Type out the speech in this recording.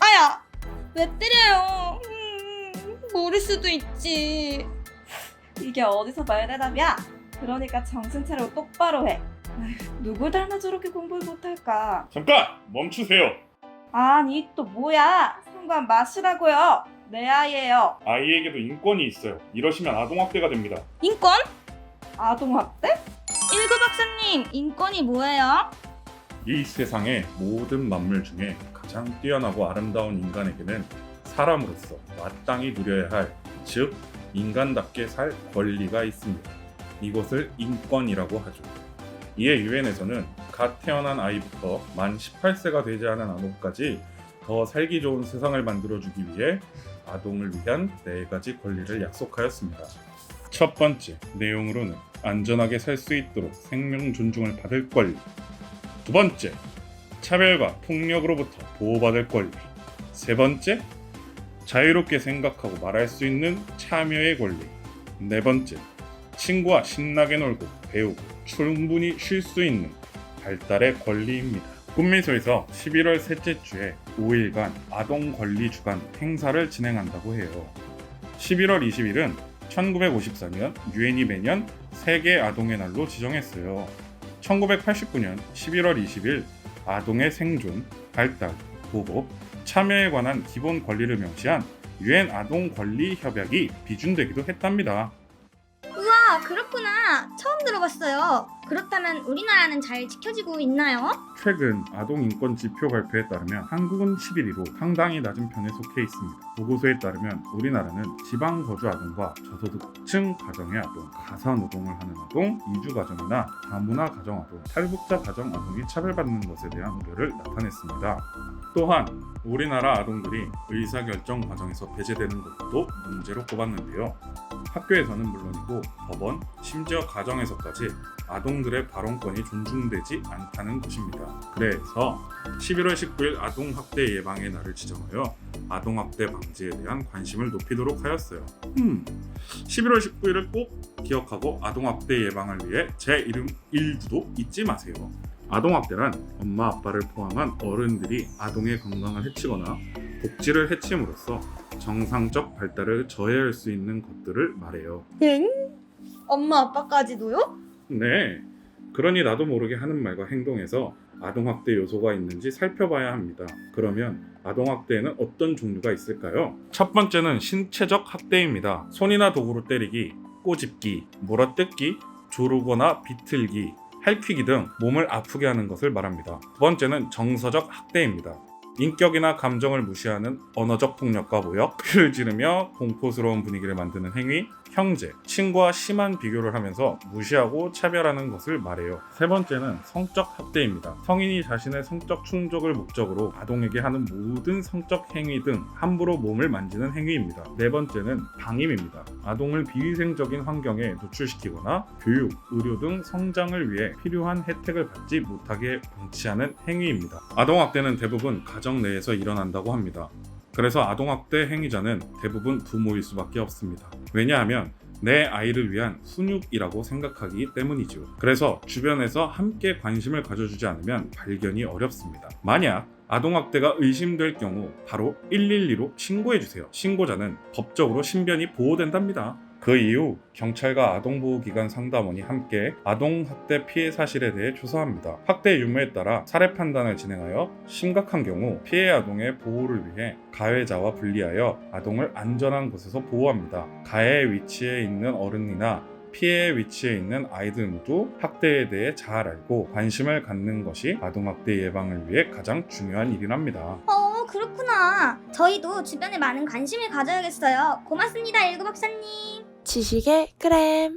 아야! 왜 때려요? 음, 모를 수도 있지. 이게 어디서 말대답이야? 그러니까 정신 차려 똑바로 해. 누구 닮아 저렇게 공부를 못할까? 잠깐 멈추세요. 아니 또 뭐야? 상관 마시라고요. 내 아이예요. 아이에게도 인권이 있어요. 이러시면 아동학대가 됩니다. 인권? 아동학대? 일구 박사님, 인권이 뭐예요? 이 세상의 모든 만물 중에 가장 뛰어나고 아름다운 인간에게는 사람으로서 마땅히 누려야 할, 즉 인간답게 살 권리가 있습니다. 이것을 인권이라고 하죠. 이에 유엔에서는 갓 태어난 아이부터 만 18세가 되지 않은 아동까지 더 살기 좋은 세상을 만들어주기 위해 아동을 위한 네 가지 권리를 약속하였습니다. 첫 번째 내용으로는 안전하게 살 수 있도록 생명 존중을 받을 권리. 두 번째, 차별과 폭력으로부터 보호받을 권리. 세 번째, 자유롭게 생각하고 말할 수 있는 참여의 권리. 네 번째, 친구와 신나게 놀고 배우고 충분히 쉴 수 있는 발달의 권리입니다. 꿈미소에서 11월 셋째 주에 5일간 아동 권리 주간 행사를 진행한다고 해요. 11월 20일은 1954년 유엔이 매년 세계 아동의 날로 지정했어요. 1989년 11월 20일 아동의 생존, 발달, 보호, 참여에 관한 기본 권리를 명시한 유엔 아동 권리 협약이 비준되기도 했답니다. 아, 그렇구나. 처음 들어봤어요. 그렇다면 우리나라는 잘 지켜지고 있나요? 최근 아동 인권 지표 발표에 따르면 한국은 11위로 상당히 낮은 편에 속해 있습니다. 보고서에 따르면 우리나라는 지방 거주 아동과 저소득층 가정의 아동, 가사 노동을 하는 아동, 이주 가정이나 다문화 가정 아동, 탈북자 가정 아동이 차별받는 것에 대한 우려를 나타냈습니다. 또한 우리나라 아동들이 의사결정 과정에서 배제되는 것도 문제로 꼽았는데요. 학교에서는 물론이고 법원, 심지어 가정에서까지 아동들의 발언권이 존중되지 않다는 것입니다. 그래서 11월 19일 아동학대 예방의 날을 지정하여 아동학대 방지에 대한 관심을 높이도록 하였어요. 음, 11월 19일을 꼭 기억하고 아동학대 예방을 위해 제 이름 1두도 잊지 마세요. 아동학대란 엄마 아빠를 포함한 어른들이 아동의 건강을 해치거나 복지를 해침으로써 정상적 발달을 저해할 수 있는 것들을 말해요. 응? 엄마 아빠까지도요? 네. 그러니 나도 모르게 하는 말과 행동에서 아동학대 요소가 있는지 살펴봐야 합니다. 그러면 아동학대에는 어떤 종류가 있을까요? 첫 번째는 신체적 학대입니다. 손이나 도구로 때리기, 꼬집기, 몰아뜯기, 조르거나 비틀기, 할퀴기 등 몸을 아프게 하는 것을 말합니다. 두 번째는 정서적 학대입니다. 인격이나 감정을 무시하는 언어적 폭력과 모욕, 피를 지르며 공포스러운 분위기를 만드는 행위, 형제, 친구와 심한 비교를 하면서 무시하고 차별하는 것을 말해요. 세 번째는 성적 학대입니다. 성인이 자신의 성적 충족을 목적으로 아동에게 하는 모든 성적 행위 등 함부로 몸을 만지는 행위입니다. 네 번째는 방임입니다. 아동을 비위생적인 환경에 노출시키거나 교육, 의료 등 성장을 위해 필요한 혜택을 받지 못하게 방치하는 행위입니다. 아동 학대는 대부분 가정 내에서 일어난다고 합니다. 그래서 아동학대 행위자는 대부분 부모일 수밖에 없습니다. 왜냐하면 내 아이를 위한 훈육이라고 생각하기 때문이죠. 그래서 주변에서 함께 관심을 가져주지 않으면 발견이 어렵습니다. 만약 아동학대가 의심될 경우 바로 112로 신고해주세요. 신고자는 법적으로 신변이 보호된답니다. 그 이후 경찰과 아동보호기관 상담원이 함께 아동학대 피해 사실에 대해 조사합니다. 학대 유무에 따라 사례 판단을 진행하여 심각한 경우 피해 아동의 보호를 위해 가해자와 분리하여 아동을 안전한 곳에서 보호합니다. 가해 위치에 있는 어른이나 피해 위치에 있는 아이들 모두 학대에 대해 잘 알고 관심을 갖는 것이 아동학대 예방을 위해 가장 중요한 일이랍니다. 어, 그렇구나. 저희도 주변에 많은 관심을 가져야겠어요. 고맙습니다, 일구 박사님. 지식의 크렘